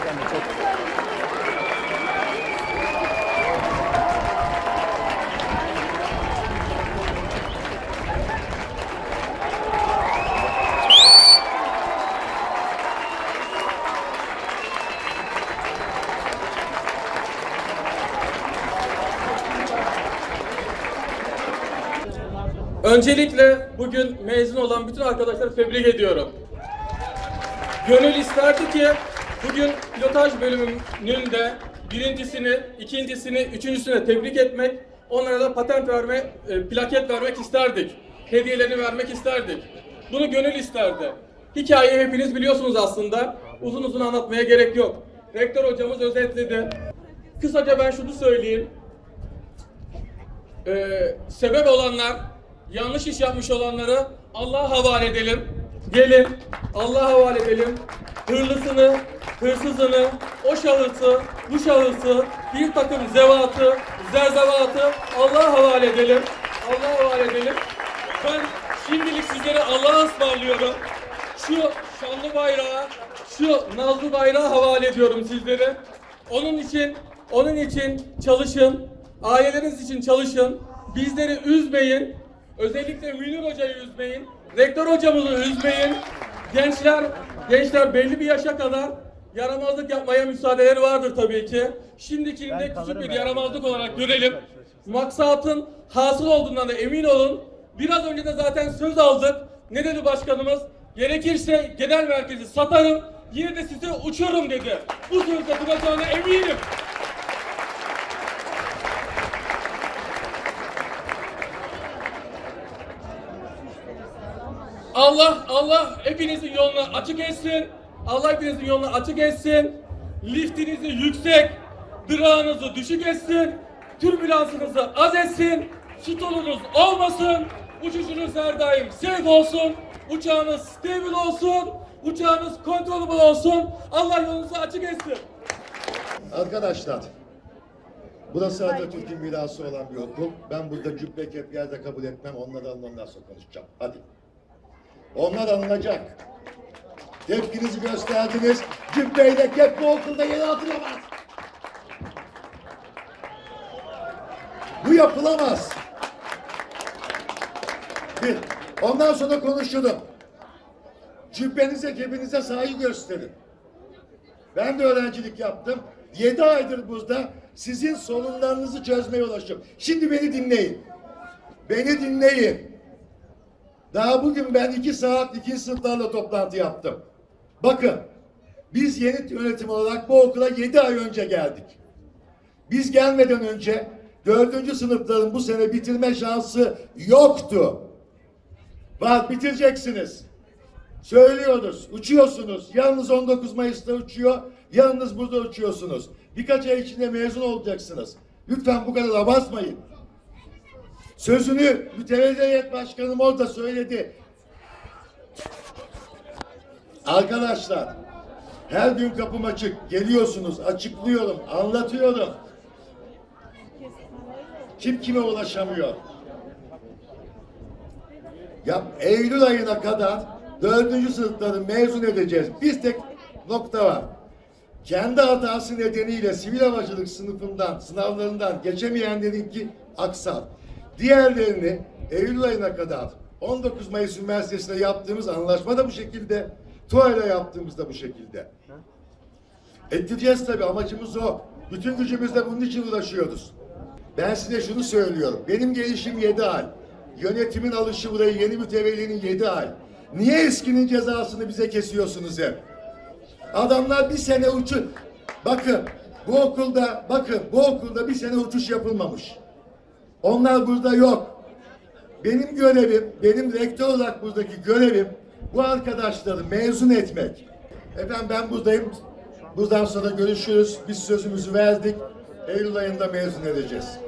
Gerçekten de çok. Öncelikle bugün mezun olan bütün arkadaşları tebrik ediyorum. Gönül isterdi ki bugün pilotaj bölümünün de birincisini, ikincisini, üçüncüsünü tebrik etmek, onlara da patent verme, e, plaket vermek isterdik. Hediyelerini vermek isterdik. Bunu gönül isterdi. Hikayeyi hepiniz biliyorsunuz aslında. Uzun uzun anlatmaya gerek yok. Rektör hocamız özetledi. Kısaca ben şunu söyleyeyim. Ee, sebep olanlar, yanlış iş yapmış olanları Allah'a havale edelim. Gelin Allah'a havale edelim. Hırlısını, hırsızını, o şahısı, bu şahısı, bir takım zevatı, zerzevatı Allah'a havale edelim. Allah'a havale edelim. Ben şimdilik sizlere Allah'a ısmarlıyorum. Şu şanlı bayrağı, şu nazlı bayrağı havale ediyorum sizlere. Onun için, onun için çalışın. Aileleriniz için çalışın. Bizleri üzmeyin. Özellikle Münir Hoca'yı üzmeyin. Rektör hocamızı üzmeyin. Gençler, gençler belli bir yaşa kadar yaramazlık yapmaya müsaadeleri vardır tabii ki. Şimdikini de küçük bir yaramazlık olarak görelim. Maksatın hasıl olduğundan da emin olun. Biraz önce de zaten söz aldık. Ne dedi başkanımız? Gerekirse genel merkezi satarım, yine de size uçurum dedi. Bu sözde duracağına eminim. Allah Allah hepinizin yolunu açık etsin. Allah hepinizin yolunu açık etsin. Liftinizi yüksek, durağınızı düşük etsin. Türbülansınızı az etsin. Stolunuz olmasın. Uçuşunuz her daim safe olsun. Uçağınız stabil olsun. Uçağınız controllable olsun. Allah yolunuzu açık etsin. Arkadaşlar, burası Atatürk'ün mirası olan bir okul. Ben burada cübbe kep yerde kabul etmem. Onlar alın ondan sonra konuşacağım. Hadi. Onlar alınacak. Tepkinizi gösterdiniz. Cübbeyle kep bu okulda yeri atılamaz. Bu yapılamaz. Bir. Ondan sonra konuşalım. Cübbenize, cebinize saygı gösterin. Ben de öğrencilik yaptım. Yedi aydır burada sizin sorunlarınızı çözmeye ulaşıyorum. Şimdi beni dinleyin. Beni dinleyin. Daha bugün ben iki saat iki sınıflarla toplantı yaptım. Bakın biz yeni yönetim olarak bu okula yedi ay önce geldik. Biz gelmeden önce dördüncü sınıfların bu sene bitirme şansı yoktu. Var bitireceksiniz. Söylüyoruz, uçuyorsunuz. Yalnız 19 Mayıs'ta uçuyor, yalnız burada uçuyorsunuz. Birkaç ay içinde mezun olacaksınız. Lütfen bu kadar abartmayın. Sözünü mütevelli heyet başkanım orada söyledi. Arkadaşlar, her gün kapım açık. Geliyorsunuz, açıklıyorum, anlatıyorum. Kim kime ulaşamıyor? Ya Eylül ayına kadar dördüncü sınıfları mezun edeceğiz. Bir tek nokta var. Kendi hatası nedeniyle sivil havacılık sınıfından, sınavlarından geçemeyenlerinki aksal. Diğerlerini Eylül ayına kadar 19 Mayıs Üniversitesi'nde yaptığımız anlaşma da bu şekilde. TUA'yla yaptığımız da bu şekilde. Ettireceğiz tabii amacımız o. Bütün gücümüzle bunun için uğraşıyoruz. Ben size şunu söylüyorum. Benim gelişim yedi ay. Yönetimin alışı buraya yeni mütevellinin yedi ay. Niye eskinin cezasını bize kesiyorsunuz hep? Adamlar bir sene uçu... Bakın bu okulda, bakın bu okulda bir sene uçuş yapılmamış. Onlar burada yok. Benim görevim, benim rektör olarak buradaki görevim bu arkadaşları mezun etmek. Efendim ben buradayım. Buradan sonra görüşürüz. Biz sözümüzü verdik. Eylül ayında mezun edeceğiz.